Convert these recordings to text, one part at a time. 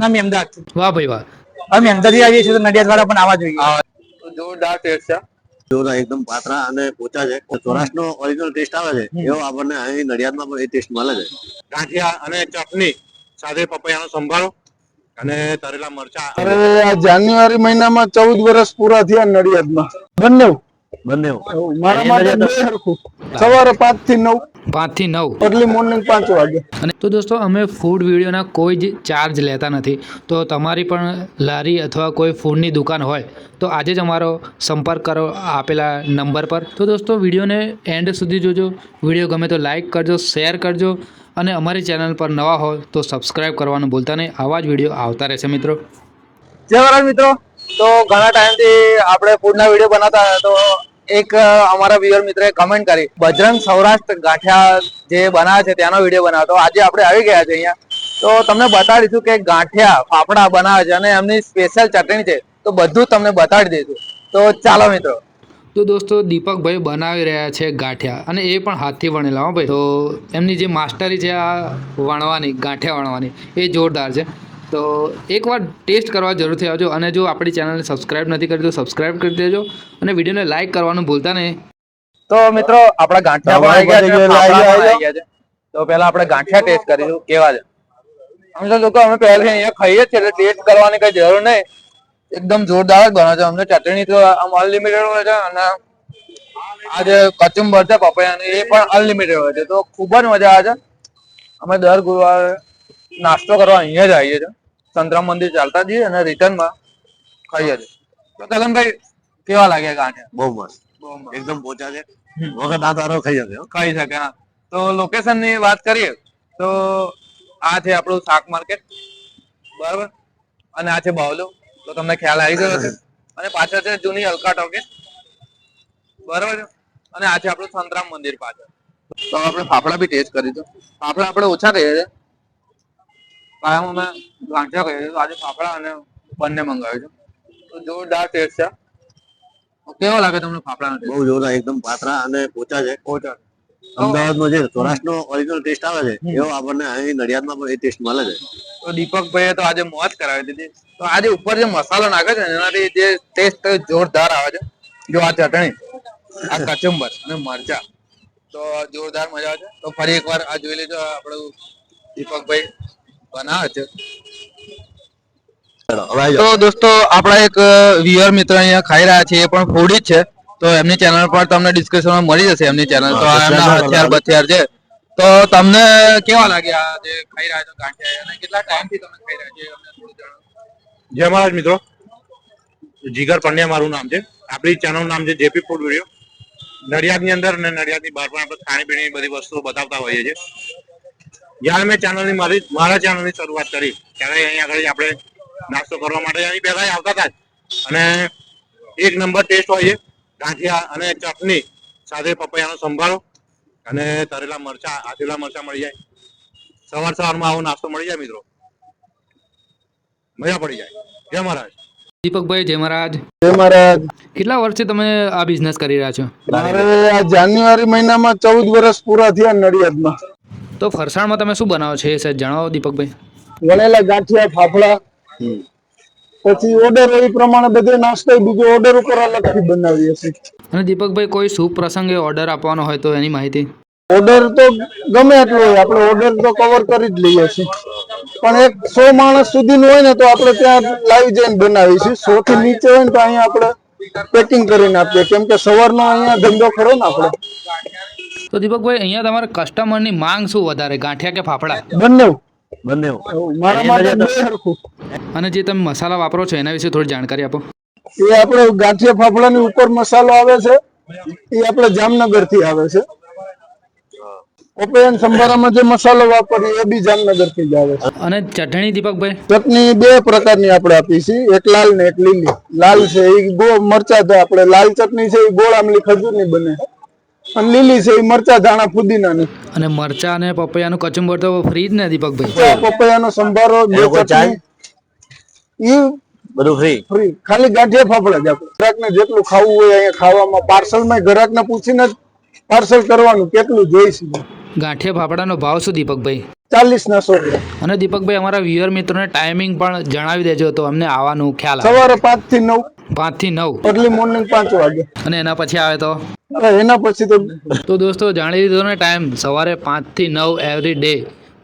ના અમે અમદાવાદ વાહ ભાઈ વાહ. અમે અમદાવાદ આવીએ છીએ તો નડિયાદ વાળા પણ આવવા જોઈએ. જોરદાર ટેસ્ટ છે. જોરા એકદમ પાતળા અને પોચા છે. સૌરાષ્ટ્રનો ઓરિજિનલ ટેસ્ટ આવે છે. એવો આપણને અહીં નડિયાદમાં પણ એ ટેસ્ટ મળે છે. ગાંઠિયા અને ચટણી સાથે પપૈયાનો સંભાળો અને તરેલા મરચા. અરે આ જાન્યુઆરી મહિનામાં ચૌદ વર્ષ પૂરા થયા નડિયાદમાં. બંને બંને મારા માટે બે હરખું. સવારે પાંચથી નવ. પાંચથી નવ? અર્લી મોર્નિંગ પાંચ વાગે. અને તો દોસ્તો અમે ફૂડ વિડીયોના કોઈ જ ચાર્જ લેતા નથી. તો તમારી પણ લારી અથવા કોઈ ફૂડની દુકાન હોય તો આજે જ અમારો સંપર્ક કરો આપેલા નંબર પર. તો દોસ્તો વિડીયોને એન્ડ સુધી જોજો. વીડિયો ગમે તો લાઇક કરજો શેર કરજો. અને અમારી ચેનલ પર નવા હોય તો સબસ્ક્રાઈબ કરવાનું ભૂલતા નહીં. આવા જ વીડિયો આવતા રહેશે મિત્રો. જય મિત્રો. તો ઘણા ટાઈમથી આપણે ફૂડના વીડિયો બનાવતા તો એક અમારા વ્યુઅર મિત્રએ કમેન્ટ કરી, બજરંગ સૌરાષ્ટ્ર ગાંઠિયા જે બનાવે છે ત્યાંનો વીડિયો બનાવ્યો તો આજે આપણે આવી ગયા છે અહીંયા. તો તમને બતાડીશું કે ગાંઠિયા, ફાફડા બનાવે છે અને એમની સ્પેશિયલ ચટણી છે. તો બધું તમને બતાડી દઈશું. તો ચાલો મિત્રો. તો દોસ્તો, દીપકભાઈ બનાવી રહ્યા છે ગાંઠિયા અને એ પણ હાથથી વણેલા હો ભાઈ. તો એમની જે માસ્ટરી છે આ વણવાની, ગાંઠિયા વણવાની, એ જોરદાર છે. તો એકવાર ટેસ્ટ કરવા જરૂરથી આવજો અને જો આપણી ચેનલને સબસ્ક્રાઈબ નથી કરી તો સબસ્ક્રાઈબ કરી દેજો અને વિડીયોને લાઈક કરવાનું ભૂલતા નહીં. તો મિત્રો આપણા ગાંઠિયા પણ આવી ગયા છે ફાફડા પણ આવી ગયા છે. તો પહેલા આપણે ગાંઠિયા ટેસ્ટ કરીશું કેવા છે? અમે તો લોકો અમે પહેલાથી અહીંયા ખાઈએ છીએ એટલે ટેસ્ટ કરવાની કઈ જરૂર નહીં. એકદમ જોરદાર જ બને છે. અમને ચટણી તો આમ અનલિમિટેડ હોય છે અને આ જે કચુંબર છે પપૈયાની એ પણ અનલિમિટેડ હોય છે. તો ખૂબ જ મજા આવે છે. અમે દર ગુરુવારે નાસ્તો કરવા અહીંયા જ આવીએ છીએ. સંતરામ મંદિર ચાલતા જઈએ અને રિટર્નમાં ખાઈએ છીએ. તો કલમભાઈ કેવા લાગે ગાંઠિયા બહુ મસ્ત. એકદમ પોચા છે. વખત આ તારો ખાઈ જશે ખાઈ શકે હા. તો લોકેશનની વાત કરીએ તો આ છે આપણું શાક માર્કેટ બરાબર? અને આ છે બાવલો. તો તમને ખ્યાલ આવી ગયો છે અને પાછળ છે જૂની અલકા ટોકે બરાબર છે? અને આ છે આપણું સંતરામ મંદિર પાછળ. તો આપણે ફાફડા બી ટેસ્ટ કરી કરીશું ફાફડા આપણે ઓછા કહીએ છે કાયમ અમે ગાંઠિયા કહીએ છીએ તો આજે ફાફડા અને બંને મંગાવ્યું છે. તો જોરદાર ટેસ્ટ છે. કેવો લાગે તમને ફાફડા બહુ જોરદાર એકદમ પાતળા અને પોચા છે. અમદાવાદનો જે સૌરાષ્ટ્રનો ઓરિજિનલ ટેસ્ટ આવે છે એવો આપણને અહીં નડિયાદમાં પણ એ ટેસ્ટ મળે છે. તો દીપકભાઈએ તો આજે મોજ કરાવી દીધી. તો આજે ઉપર જે મસાલો નાખે છે એનાથી જે ટેસ્ટ જોરદાર આવે છે. જો આ ચટણી આ કચુંબર અને મરચા તો જોરદાર મજા આવે છે. તો ફરી એકવાર આ જોઈ લેજો આપણું દીપકભાઈ. તો દોસ્તો આપણા એક વ્યુઅર મિત્ર અહીંયા ખાઈ રહ્યા છે એ પણ ફૂડી જ છે. તો એમની ચેનલ પર તમને ડિસ્ક્રિપ્શનમાં મળી જશે એમની ચેનલ તો એમના હથિયાર બથિયાર છે. તો તમને કેવા લાગ્યા જે ખાઈ રહ્યા છો ગાંઠિયા અને કેટલા ટાઈમથી તમે ખાઈ રહ્યા છો અમને થોડું જણાવો. જય મહારાજ મિત્રો. જીગર પંડ્યા મારું નામ છે. આપણી ચેનલનું નામ છે જેપી ફૂડ વીડિયો. નડિયાદની અંદર અને નડિયાદની બહાર પણ આપણે ખાણીપીણીની બધી વસ્તુઓ બતાવતા હોઈએ છીએ. જ્યારે મેં ચેનલની મારી મારા ચેનલની શરૂઆત કરી. ત્યારે અહીંયા આગળ આપણે નાસ્તો કરવા માટે અહીં પહેલા આવતા હતા અને એક નંબર ટેસ્ટ હોય છે ગાંઠિયા અને ચટણી સાથે પપૈયાનો સંભારો અને તરેલા મરચા આથેલા મરચા મળી જાય. સવાર સવારમાં આવો નાસ્તો મળી જાય મિત્રો. મજા પડી જાય. જય મહારાજ. દીપકભાઈ જય મહારાજ. જય મહારાજ. કેટલા વર્ષથી તમે આ બિઝનેસ કરી રહ્યા છો? મારે આ જાન્યુઆરી મહિનામાં ચૌદ વર્ષ પૂરા થયા નડિયાદમાં. તો ફરસાણમાં તમે શું બનાવો છો? એ સાહેબ જણાવો દીપકભાઈ. વણેલા ગાંઠિયા ફાફડા. પછી ઓર્ડર એ પ્રમાણે બધે નાસ્તો બીજો ઓર્ડર ઉપર અલગથી બનાવીએ છીએ. અને દીપકભાઈ કોઈ શુભ પ્રસંગે ઓર્ડર આપવાનો હોય તો એની માહિતી. ઓર્ડર તો ગમે એટલો હોય આપણે ઓર્ડર તો કવર કરી જ લઈએ છીએ. પણ એક સો માણસ સુધીનું હોય ને તો આપણે ત્યાં લાવી જઈને બનાવીએ છીએ. સો થી નીચે હોય ને તો અહીંયા આપણે પેકિંગ કરીને આપીએ કેમ કે સવારનો અહીંયા ધંધો ખરો ને આપણે. તો દીપકભાઈ અહીંયા તમારે કસ્ટમરની માંગ શું વધારે ગાંઠિયા કે ફાફડા? બંને બંને મારા માટે બે હરખું અને જે તમે મસાલા વાપરો છો એના વિશે થોડી જાણકારી આપો. એ આપણે ગાંઠિયા ફાફડાની ઉપર મસાલો આવે છે એ આપણે જામનગરથી આવે છે. પપૈયા સંભારામાં જે મસાલો વાપરીએ એ બી જામનગરથી જ આવે છે. અને ચટણી દીપકભાઈ? ચટણી બે પ્રકારની આપણે આપી છીએ એક લાલ ને એક લીલી. લાલ છે એ ગો મરચા છે આપણે લાલ ચટણી છે એ ગોળ આમલી ખજૂરની બને. અને લીલી છે એ મરચા ધાણા ફુદીનાની અને મરચા અને પપૈયાનું કચુંબર તો ફ્રી જ ને દીપકભાઈ? પપૈયાનો સંભારો બે ચટણી. એ બધું ફ્રી ફ્રી ખાલી ગાંઠિયા ફાફડા જ આપણે ગ્રાહકને જેટલું ખાવું હોય અહીંયા ખાવામાં પાર્સલમાં ગ્રાહકને પૂછીને જ પાર્સલ કરવાનું કેટલું જોઈશે. ગાંઠિયા ફાફડાનો ભાવ શું દીપકભાઈ? ચાલીસ ના સો અને દીપકભાઈ અમારા વ્યુઅર મિત્રોને ટાઈમિંગ પણ જણાવી દેજો તો અમને આવવાનું ખ્યાલ સવારે પાંચથી નવ. પાંચથી નવ. અર્લી મોર્નિંગ પાંચ વાગે. અને એના પછી આવે તો? એના પછી તો તો દોસ્તો જાણી લીધો ને ટાઈમ સવારે પાંચથી નવ એવરી ડે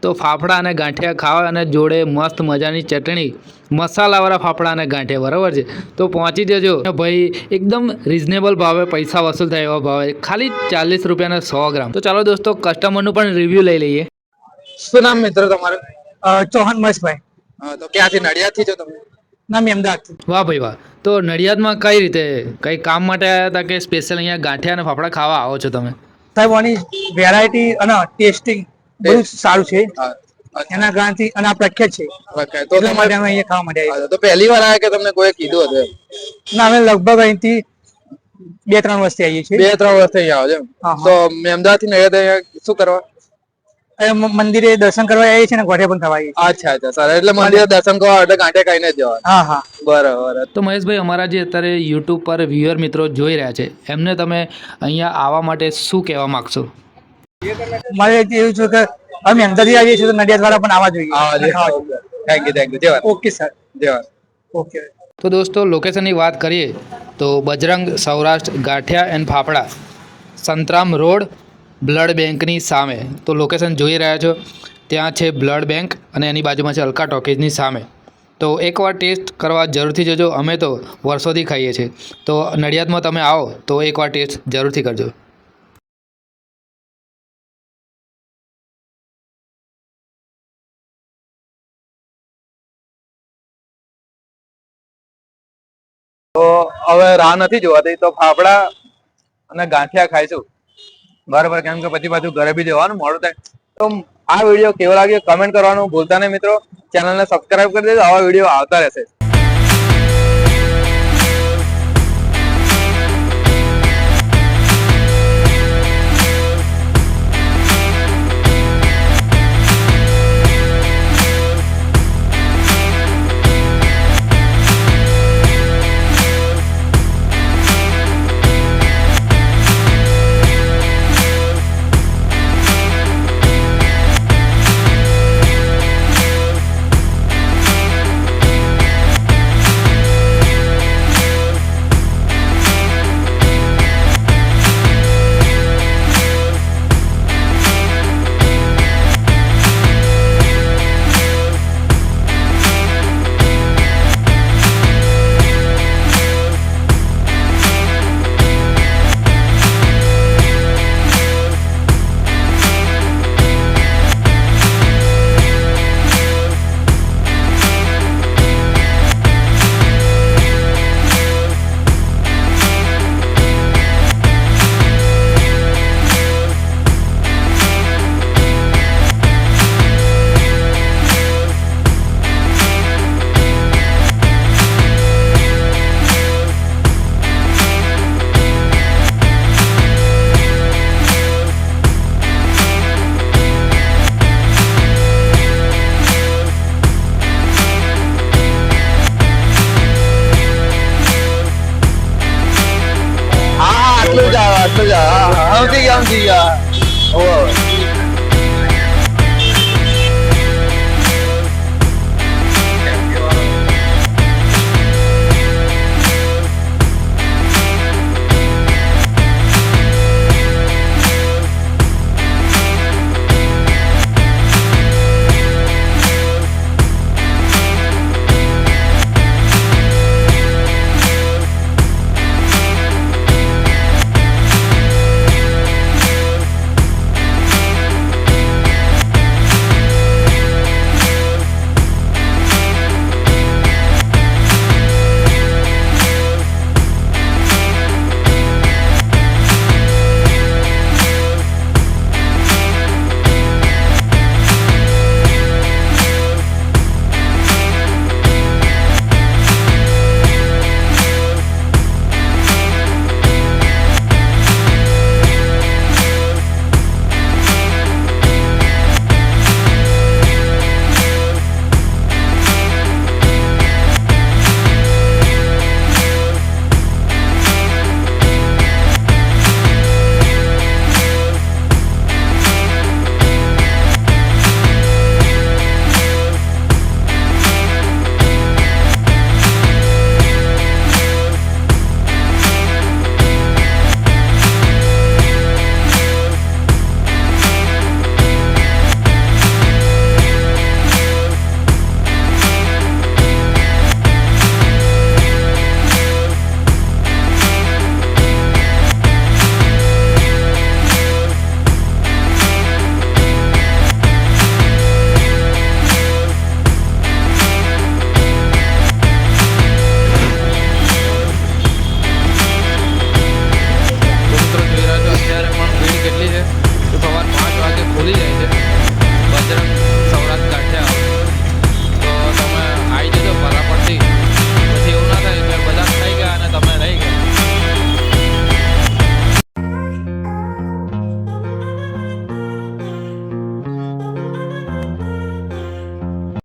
તો ફાફડા અને ગાંઠિયા ખાવા અને જોડે મસ્ત મજાની ચટણી મસાલાવાળા ફાફડા અને ગાંઠિયા બરાબર છે? તો પહોંચી જજો. ભાઈ એકદમ રિઝનેબલ ભાવે પૈસા વસૂલ થાય એવા ભાવે. ખાલી ચાલીસ રૂપિયાના સો ગ્રામ. તો ચાલો દોસ્તો કસ્ટમરનું પણ રિવ્યૂ લઈ લઈએ. શું નામ મિત્ર તમારું? ચૌહાણ મહેશભાઈ. તો ક્યાંથી નડિયાદથી છો તમે? ના મેં અમદાવાદથી વાહ ભાઈ વાહ. તો નડિયાદમાં કઈ રીતે કઈ કામ માટે આવ્યા હતા કે સ્પેશિયલ અહીંયા ગાંઠિયા અને ફાફડા ખાવા આવો છો તમે? સાહેબ આની વેરાયટી અને ટેસ્ટિંગ બહુ સારું છે. એના કારણથી અને આ પ્રખ્યાત છે. તો એટલા માટે તમારે અમે અહીંયા ખાવા માટે આવ્યા તો પહેલી વાર આવ્યા કે તમને કોઈ કીધું હતું ના અમે લગભગ અહીંથી બે ત્રણ વર્ષથી આવીએ છીએ. બે ત્રણ વર્ષથી અહીંયા આવો છો. તો મેં અમદાવાદથી નડિયાદ અહીંયા શું કરવા? મંદિરે દર્શન કરવા આવીએ છીએ ને ઘોડે પણ થવા આવીએ અચ્છા અચ્છા સર. એટલે મંદિરે દર્શન કરવા એટલે ગાંઠે ખાઈને જ જવાનું. હા હા. બરાબર. તો મહેશભાઈ અમારા જે અત્યારે યુટ્યુબ પર વ્યુઅર મિત્રો જોઈ રહ્યા છે એમને તમે અહીંયા આવવા માટે શું કહેવા માગશો? મારે એવું છે કે અમે અંદરથી આવીએ છીએ તો નડિયાદ વાળા પણ આવવા જોઈએ. આવા જોઈએ. Thank you thank you Jay okay sir. Jay okay. તો દોસ્તો લોકેશનની વાત કરીએ તો Bajrang Saurashtra ganthiya and fafda Santram road blood બેંકની સામે. તો લોકેશન જોઈ રહ્યા છો. ત્યાં છે બ્લડ બેંક અને એની બાજુમાં છે અલકા ટોકીઝની સામે. તો એકવાર ટેસ્ટ કરવા જરૂરથી જજો. અમે તો વર્ષોથી ખાઈએ છીએ. તો નડિયાદમાં તમે આવો, તો એકવાર ટેસ્ટ જરૂરથી કરજો. તો હવે રાહ નથી જોવાતી. તો ફાફડા અને ગાંઠિયા ખાઈશું. બરાબર, કેમ કે પછી પાછું ઘરે બી જવાનું, મોડું થાય. તો આ વીડિયો કેવો લાગ્યો? કમેન્ટ કરવાનું ભૂલતા નહીં મિત્રો. ચેનલને સબસ્ક્રાઇબ કરી દેજો, આવા વીડિયો આવતા રહેશે. હા આટલું જ આવે આટલું જ આવે હા, સમજી ગયા સમજી ગયા હોવે, હોવે.